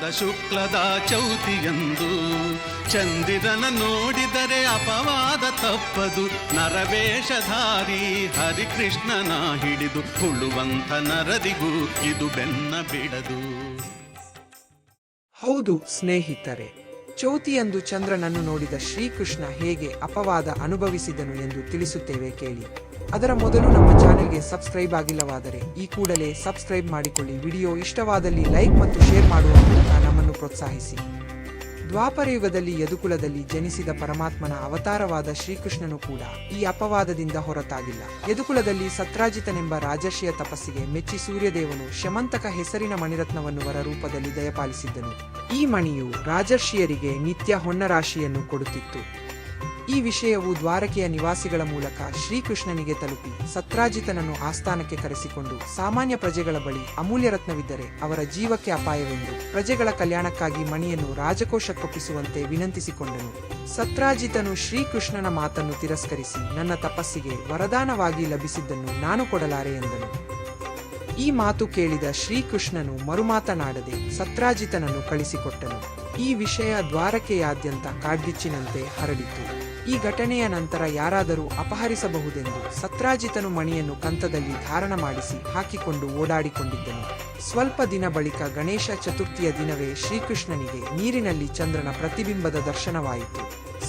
ಮಾಸದ ಶುಕ್ಲದ ಚೌತಿಯಂದು. ಚಂದಿರನ ನೋಡಿದರೆ ಅಪವಾದ ತಪ್ಪದು. ನರವೇಷಧಾರಿ ಹರಿಕೃಷ್ಣನ ಹಿಡಿದು. ಹುಳುವಂತ ನರದಿಗೂ ಇದು ಬೆನ್ನ ಬಿಡದು. ಹೌದು ಸ್ನೇಹಿತರೆ, ಚೌತಿಯಂದು ಚಂದ್ರನನ್ನು ನೋಡಿದ ಶ್ರೀಕೃಷ್ಣ ಹೇಗೆ ಅಪವಾದ ಅನುಭವಿಸಿದನು ಎಂದು ತಿಳಿಸುತ್ತೇವೆ ಕೇಳಿ. ಅದರ ಮೊದಲು ನಮ್ಮ ಚಾನೆಲ್ಗೆ ಸಬ್ಸ್ಕ್ರೈಬ್ ಆಗಿಲ್ಲವಾದರೆ ಈ ಕೂಡಲೇ ಸಬ್ಸ್ಕ್ರೈಬ್ ಮಾಡಿಕೊಳ್ಳಿ. ವಿಡಿಯೋ ಇಷ್ಟವಾದಲ್ಲಿ ಲೈಕ್ ಮತ್ತು ಶೇರ್ ಮಾಡುವ ಮೂಲಕ ನಮ್ಮನ್ನು ಪ್ರೋತ್ಸಾಹಿಸಿ. ದ್ವಾಪರಯುಗದಲ್ಲಿ ಯದುಕುಲದಲ್ಲಿ ಜನಿಸಿದ ಪರಮಾತ್ಮನ ಅವತಾರವಾದ ಶ್ರೀಕೃಷ್ಣನು ಕೂಡ ಈ ಅಪವಾದದಿಂದ ಹೊರತಾಗಿಲ್ಲ. ಯದುಕುಲದಲ್ಲಿ ಸತ್ರಾಜಿತನೆಂಬ ರಾಜರ್ಷಿಯ ತಪಸ್ಸಿಗೆ ಮೆಚ್ಚಿ ಸೂರ್ಯದೇವನು ಶಮಂತಕ ಹೆಸರಿನ ಮಣಿರತ್ನವನ್ನು ವರ ರೂಪದಲ್ಲಿ ದಯಪಾಲಿಸಿದ್ದನು. ಈ ಮಣಿಯು ರಾಜರ್ಷಿಯರಿಗೆ ನಿತ್ಯ ಹೊನ್ನರಾಶಿಯನ್ನು ಕೊಡುತ್ತಿತ್ತು. ಈ ವಿಷಯವು ದ್ವಾರಕೆಯ ನಿವಾಸಿಗಳ ಮೂಲಕ ಶ್ರೀಕೃಷ್ಣನಿಗೆ ತಲುಪಿ ಸತ್ರಾಜಿತನನ್ನು ಆಸ್ಥಾನಕ್ಕೆ ಕರೆಸಿಕೊಂಡು ಸಾಮಾನ್ಯ ಪ್ರಜೆಗಳ ಬಳಿ ಅಮೂಲ್ಯ ರತ್ನವಿದ್ದರೆ ಅವರ ಜೀವಕ್ಕೆ ಅಪಾಯವೆಂದು ಪ್ರಜೆಗಳ ಕಲ್ಯಾಣಕ್ಕಾಗಿ ಮಣಿಯನ್ನು ರಾಜಕೋಶಕ್ಕೊಪ್ಪಿಸುವಂತೆ ವಿನಂತಿಸಿಕೊಂಡನು. ಸತ್ರಾಜಿತನು ಶ್ರೀಕೃಷ್ಣನ ಮಾತನ್ನು ತಿರಸ್ಕರಿಸಿ ನನ್ನ ತಪಸ್ಸಿಗೆ ವರದಾನವಾಗಿ ಲಭಿಸಿದ್ದನ್ನು ನಾನು ಕೊಡಲಾರೆ ಎಂದನು. ಈ ಮಾತು ಕೇಳಿದ ಶ್ರೀಕೃಷ್ಣನು ಮರುಮಾತನಾಡದೆ ಸತ್ರಾಜಿತನನ್ನು ಕಳಿಸಿಕೊಟ್ಟನು. ಈ ವಿಷಯ ದ್ವಾರಕೆಯಾದ್ಯಂತ ಕಾಡ್ಗಿಚ್ಚಿನಂತೆ ಹರಡಿತು. ಈ ಘಟನೆಯ ನಂತರ ಯಾರಾದರೂ ಅಪಹರಿಸಬಹುದೆಂದು ಸತ್ರಾಜಿತನು ಮಣಿಯನ್ನು ಕಂತದಲ್ಲಿ ಧಾರಣ ಮಾಡಿಸಿ ಹಾಕಿಕೊಂಡು ಓಡಾಡಿಕೊಂಡಿದ್ದನು. ಸ್ವಲ್ಪ ದಿನ ಬಳಿಕ ಗಣೇಶ ಚತುರ್ಥಿಯ ದಿನವೇ ಶ್ರೀಕೃಷ್ಣನಿಗೆ ನೀರಿನಲ್ಲಿ ಚಂದ್ರನ ಪ್ರತಿಬಿಂಬದ ದರ್ಶನವಾಯಿತು.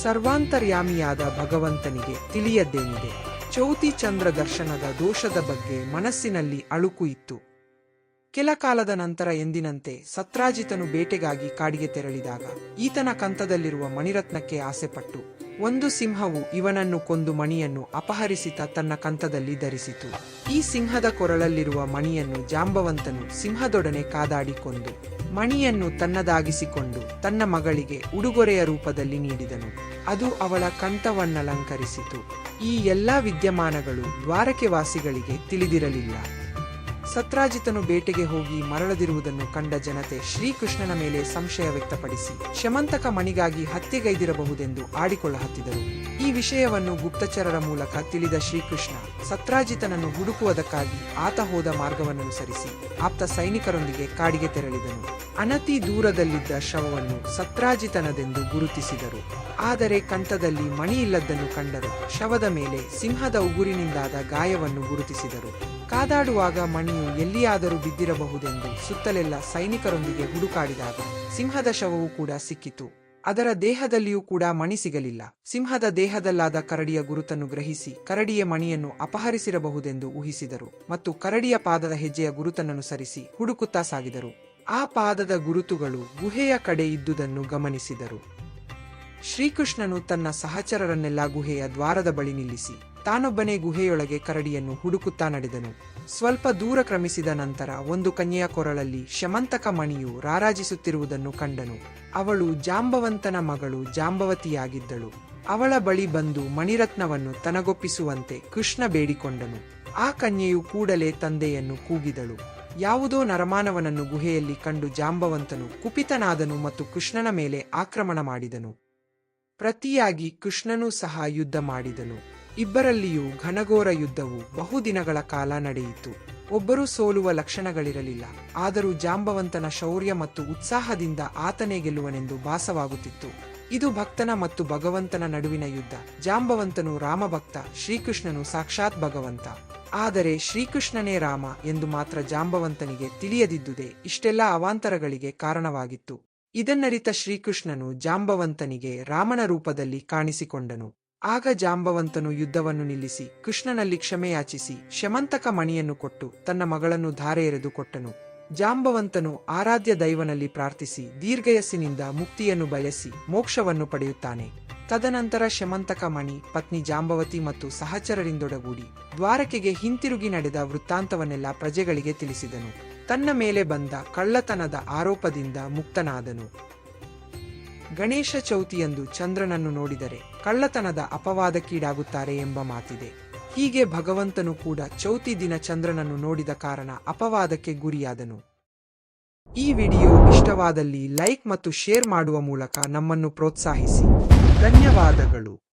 ಸರ್ವಾಂತರ್ಯಾಮಿಯಾದ ಭಗವಂತನಿಗೆ ತಿಳಿಯದ್ದೇನಿದೆ. ಚೌತಿ ಚಂದ್ರ ದರ್ಶನದ ದೋಷದ ಬಗ್ಗೆ ಮನಸ್ಸಿನಲ್ಲಿ ಅಳುಕು ಇತ್ತು. ಕೆಲ ಕಾಲದ ನಂತರ ಎಂದಿನಂತೆ ಸತ್ರಾಜಿತನು ಬೇಟೆಗಾಗಿ ಕಾಡಿಗೆ ತೆರಳಿದಾಗ ಈತನ ಕಂತದಲ್ಲಿರುವ ಮಣಿರತ್ನಕ್ಕೆ ಆಸೆಪಟ್ಟು ಒಂದು ಸಿಂಹವು ಇವನನ್ನು ಕೊಂದು ಮಣಿಯನ್ನು ಅಪಹರಿಸಿತ ತನ್ನ ಕಂತದಲ್ಲಿ ಧರಿಸಿತು. ಈ ಸಿಂಹದ ಕೊರಳಲ್ಲಿರುವ ಮಣಿಯನ್ನು ಜಾಂಬವಂತನು ಸಿಂಹದೊಡನೆ ಕಾದಾಡಿಕೊಂಡು ಮಣಿಯನ್ನು ತನ್ನದಾಗಿಸಿಕೊಂಡು ತನ್ನ ಮಗಳಿಗೆ ಉಡುಗೊರೆಯ ರೂಪದಲ್ಲಿ ನೀಡಿದನು. ಅದು ಅವಳ ಕಂಠವನ್ನಲಂಕರಿಸಿತು. ಈ ಎಲ್ಲಾ ವಿದ್ಯಮಾನಗಳು ದ್ವಾರಕೆ ವಾಸಿಗಳಿಗೆ ತಿಳಿದಿರಲಿಲ್ಲ. ಸತ್ರಾಜಿತನು ಬೇಟೆಗೆ ಹೋಗಿ ಮರಳದಿರುವುದನ್ನು ಕಂಡ ಜನತೆ ಶ್ರೀಕೃಷ್ಣನ ಮೇಲೆ ಸಂಶಯ ವ್ಯಕ್ತಪಡಿಸಿ, ಶಮಂತಕ ಮಣಿಗಾಗಿ ಹತ್ಯೆಗೈದಿರಬಹುದೆಂದು ಆಡಿಕೊಳ್ಳಹತ್ತಿದರು ಈ ವಿಷಯವನ್ನು ಗುಪ್ತಚರರ ಮೂಲಕ ತಿಳಿದ ಶ್ರೀಕೃಷ್ಣ, ಸತ್ರಾಜಿತನನ್ನು ಹುಡುಕುವುದಕ್ಕಾಗಿ ಆತ ಹೋದ ಮಾರ್ಗವನ್ನನುಸರಿಸಿ ಆಪ್ತ ಸೈನಿಕರೊಂದಿಗೆ ಕಾಡಿಗೆ ತೆರಳಿದನು. ಅನತಿ ದೂರದಲ್ಲಿದ್ದ ಶವವನ್ನು ಸತ್ರಾಜಿತನದೆಂದು ಗುರುತಿಸಿದರು. ಆದರೆ ಕಂಠದಲ್ಲಿ ಮಣಿಯಿಲ್ಲದ್ದನ್ನು ಕಂಡರು. ಶವದ ಮೇಲೆ ಸಿಂಹದ ಉಗುರಿನಿಂದಾದ ಗಾಯವನ್ನು ಗುರುತಿಸಿದರು. ಕಾದಾಡುವಾಗ ಮಣಿಯು ಎಲ್ಲಿಯಾದರೂ ಬಿದ್ದಿರಬಹುದೆಂದು ಸುತ್ತಲೆಲ್ಲ ಸೈನಿಕರೊಂದಿಗೆ ಹುಡುಕಾಡಿದಾಗ ಸಿಂಹದ ಶವವು ಕೂಡ ಸಿಕ್ಕಿತು. ಅದರ ದೇಹದಲ್ಲಿಯೂ ಕೂಡ ಮಣಿ ಸಿಗಲಿಲ್ಲ. ಸಿಂಹದ ದೇಹದಲ್ಲಾದ ಕರಡಿಯ ಗುರುತನ್ನು ಗ್ರಹಿಸಿ ಕರಡಿಯ ಮಣಿಯನ್ನು ಅಪಹರಿಸಿರಬಹುದೆಂದು ಊಹಿಸಿದರು ಮತ್ತು ಕರಡಿಯ ಪಾದದ ಹೆಜ್ಜೆಯ ಗುರುತನ್ನನುಸರಿಸಿ ಹುಡುಕುತ್ತಾ ಸಾಗಿದರು. ಆ ಪಾದದ ಗುರುತುಗಳು ಗುಹೆಯ ಕಡೆ ಇದ್ದುದನ್ನು ಗಮನಿಸಿದರು. ಶ್ರೀಕೃಷ್ಣನು ತನ್ನ ಸಹಚರರನ್ನೆಲ್ಲ ಗುಹೆಯ ದ್ವಾರದ ಬಳಿ ನಿಲ್ಲಿಸಿ ತಾನೊಬ್ಬನೇ ಗುಹೆಯೊಳಗೆ ಕರಡಿಯನ್ನು ಹುಡುಕುತ್ತಾ ನಡೆದನು. ಸ್ವಲ್ಪ ದೂರ ಕ್ರಮಿಸಿದ ನಂತರ ಒಂದು ಕನ್ಯೆಯ ಕೊರಳಲ್ಲಿ ಶಮಂತಕ ಮಣಿಯು ರಾರಾಜಿಸುತ್ತಿರುವುದನ್ನು ಕಂಡನು. ಅವಳು ಜಾಂಬವಂತನ ಮಗಳು ಜಾಂಬವತಿಯಾಗಿದ್ದಳು. ಅವಳ ಬಳಿ ಬಂದು ಮಣಿರತ್ನವನ್ನು ತನಗೊಪ್ಪಿಸುವಂತೆ ಕೃಷ್ಣ ಬೇಡಿಕೊಂಡನು. ಆ ಕನ್ಯೆಯು ಕೂಡಲೇ ತಂದೆಯನ್ನು ಕೂಗಿದಳು. ಯಾವುದೋ ನರಮಾನವನನ್ನು ಗುಹೆಯಲ್ಲಿ ಕಂಡು ಜಾಂಬವಂತನು ಕುಪಿತನಾದನು ಮತ್ತು ಕೃಷ್ಣನ ಮೇಲೆ ಆಕ್ರಮಣ ಮಾಡಿದನು. ಪ್ರತಿಯಾಗಿ ಕೃಷ್ಣನೂ ಸಹ ಯುದ್ಧ ಮಾಡಿದನು. ಇಬ್ಬರಲ್ಲಿಯೂ ಘನಘೋರ ಯುದ್ಧವು ಬಹುದಿನಗಳ ಕಾಲ ನಡೆಯಿತು. ಒಬ್ಬರೂ ಸೋಲುವ ಲಕ್ಷಣಗಳಿರಲಿಲ್ಲ. ಆದರೂ ಜಾಂಬವಂತನ ಶೌರ್ಯ ಮತ್ತು ಉತ್ಸಾಹದಿಂದ ಆತನೇ ಗೆಲ್ಲುವನೆಂದು ಭಾಸವಾಗುತ್ತಿತ್ತು. ಇದು ಭಕ್ತನ ಮತ್ತು ಭಗವಂತನ ನಡುವಿನ ಯುದ್ಧ. ಜಾಂಬವಂತನು ರಾಮಭಕ್ತ, ಶ್ರೀಕೃಷ್ಣನು ಸಾಕ್ಷಾತ್ ಭಗವಂತ. ಆದರೆ ಶ್ರೀಕೃಷ್ಣನೇ ರಾಮ ಎಂದು ಮಾತ್ರ ಜಾಂಬವಂತನಿಗೆ ತಿಳಿಯದಿದ್ದುದೇ ಇಷ್ಟೆಲ್ಲ ಅವಾಂತರಗಳಿಗೆ ಕಾರಣವಾಗಿತ್ತು. ಇದನ್ನರಿತ ಶ್ರೀಕೃಷ್ಣನು ಜಾಂಬವಂತನಿಗೆ ರಾಮನ ರೂಪದಲ್ಲಿ ಕಾಣಿಸಿಕೊಂಡನು. ಆಗ ಜಾಂಬವಂತನು ಯುದ್ಧವನ್ನು ನಿಲ್ಲಿಸಿ, ಕೃಷ್ಣನಲ್ಲಿ ಕ್ಷಮೆಯಾಚಿಸಿ ಶಮಂತಕ ಮಣಿಯನ್ನು ಕೊಟ್ಟು ತನ್ನ ಮಗಳನ್ನು ಧಾರೆ ಎರೆದು ಕೊಟ್ಟನು. ಜಾಂಬವಂತನು ಆರಾಧ್ಯ ದೈವನಲ್ಲಿ ಪ್ರಾರ್ಥಿಸಿ, ದೀರ್ಘಯಸ್ಸಿನಿಂದ ಮುಕ್ತಿಯನ್ನು ಬಯಸಿ ಮೋಕ್ಷವನ್ನು ಪಡೆಯುತ್ತಾನೆ. ತದನಂತರ ಶಮಂತಕ ಮಣಿ, ಪತ್ನಿ ಜಾಂಬವತಿ ಮತ್ತು ಸಹಚರರಿಂದೊಡಗೂಡಿ ದ್ವಾರಕೆಗೆ ಹಿಂತಿರುಗಿ ನಡೆದ ವೃತ್ತಾಂತವನ್ನೆಲ್ಲ ಪ್ರಜೆಗಳಿಗೆ ತಿಳಿಸಿದನು. ತನ್ನ ಮೇಲೆ ಬಂದ ಕಳ್ಳತನದ ಆರೋಪದಿಂದ ಮುಕ್ತನಾದನು. ಗಣೇಶ ಚೌತಿಯಂದು ಚಂದ್ರನನ್ನು ನೋಡಿದರೆ ಕಳ್ಳತನದ ಅಪವಾದಕ್ಕೀಡಾಗುತ್ತಾರೆ ಎಂಬ ಮಾತಿದೆ. ಹೀಗೆ ಭಗವಂತನು ಕೂಡ ಚೌತಿ ದಿನ ಚಂದ್ರನನ್ನು ನೋಡಿದ ಕಾರಣ ಅಪವಾದಕ್ಕೆ ಗುರಿಯಾದನು. ಈ ವಿಡಿಯೋ ಇಷ್ಟವಾದಲ್ಲಿ ಲೈಕ್ ಮತ್ತು ಶೇರ್ ಮಾಡುವ ಮೂಲಕ ನಮ್ಮನ್ನು ಪ್ರೋತ್ಸಾಹಿಸಿ. ಧನ್ಯವಾದಗಳು.